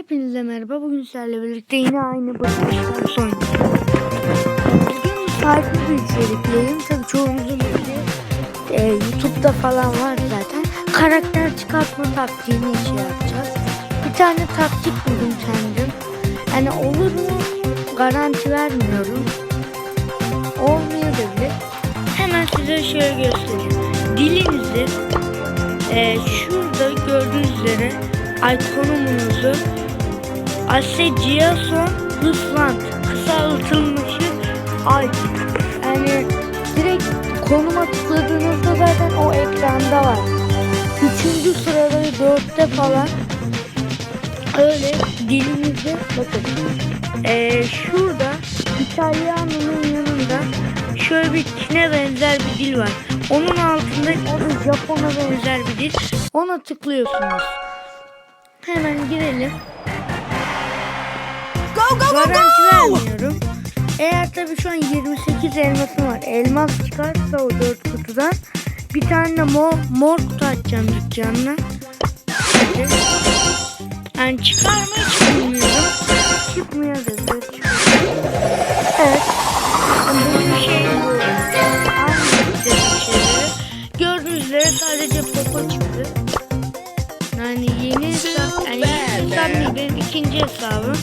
Hepinize merhaba. Bugün sizlerle birlikte yine aynı bakıştan sonra. Bugün farklı bir içerikleyim. Tabii çoğunuzun bildiği e, YouTube'da falan var zaten. Karakter çıkartma taktiğini şey yapacağız. Bir tane taktik buldum kendim. Yani olur mu garanti vermiyorum. Olmayabilir. Hemen size şöyle göstereyim. Dilinizi e, şurada gördüğünüz üzere ikonumuzu Aseciason Rusland kısaltılmışı ay. Yani direkt konuma tıkladığınızda zaten o ekranda var. Üçüncü sırada dörtte falan öyle dilimizde bakın ee, şurada İtalyanının yanında şöyle bir Çin'e benzer bir dil var. Onun altında o Japon'a benzer bir dil. Ona tıklıyorsunuz. Hemen girelim. Go Garanti vermiyorum. Eğer tabii şu an 28 elmasım var. Elmas çıkarsa o 4 kutudan bir tane de mor, mor kutu açacağım dükkanına. Yani çıkar mı hiç bilmiyorum. Çıkmıyor dedi. Evet. Bu. Aynı dediğim şeyleri. Gördüğünüz üzere sadece popo çıktı. Yani yeni hesap, yani yeni hesap değil benim ikinci hesabım.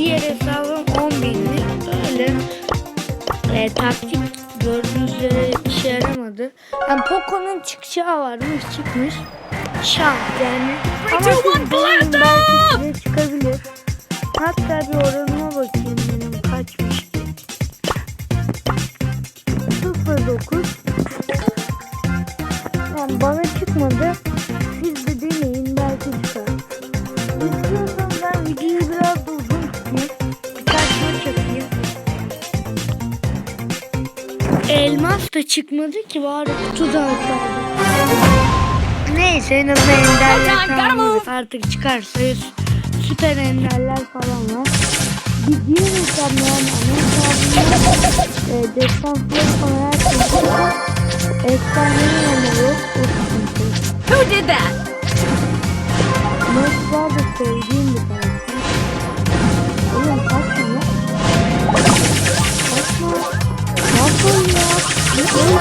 Diğer hesabım 10 binlik. Öyle e, taktik gördüğünüz üzere işe yaramadı. Yani Poco'nun çıkacağı varmış çıkmış. Şans yani. Ama siz blast belki size çıkabilir. Hatta bir oranıma bakayım benim kaçmış. 09 yani bana çıkmadı. Elmas da çıkmadı ki var kutuda kaldı. Neyse en azından enderler var. Artık çıkarsa sü- süper enderler falan var. Yani ana hesabımda e, destansları falan her şey var. Efsanenin yok. Who did that?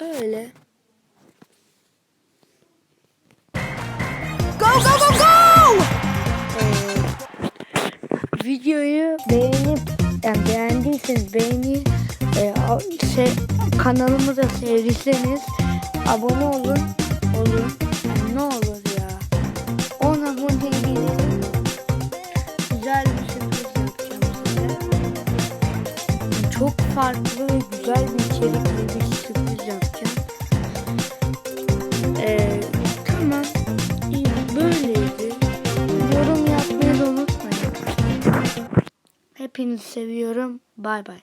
Öyle. Go go go go! Ee, videoyu beğenip yani beğendiyseniz beğeni e, a- se- kanalımı da sevdiyseniz abone olun olun yani ne olur farklı güzel bir sürpriz yapacağım ee, tamam. İyi, böyleydi. Yorum yapmayı da unutmayın. Hepinizi seviyorum. Bay bay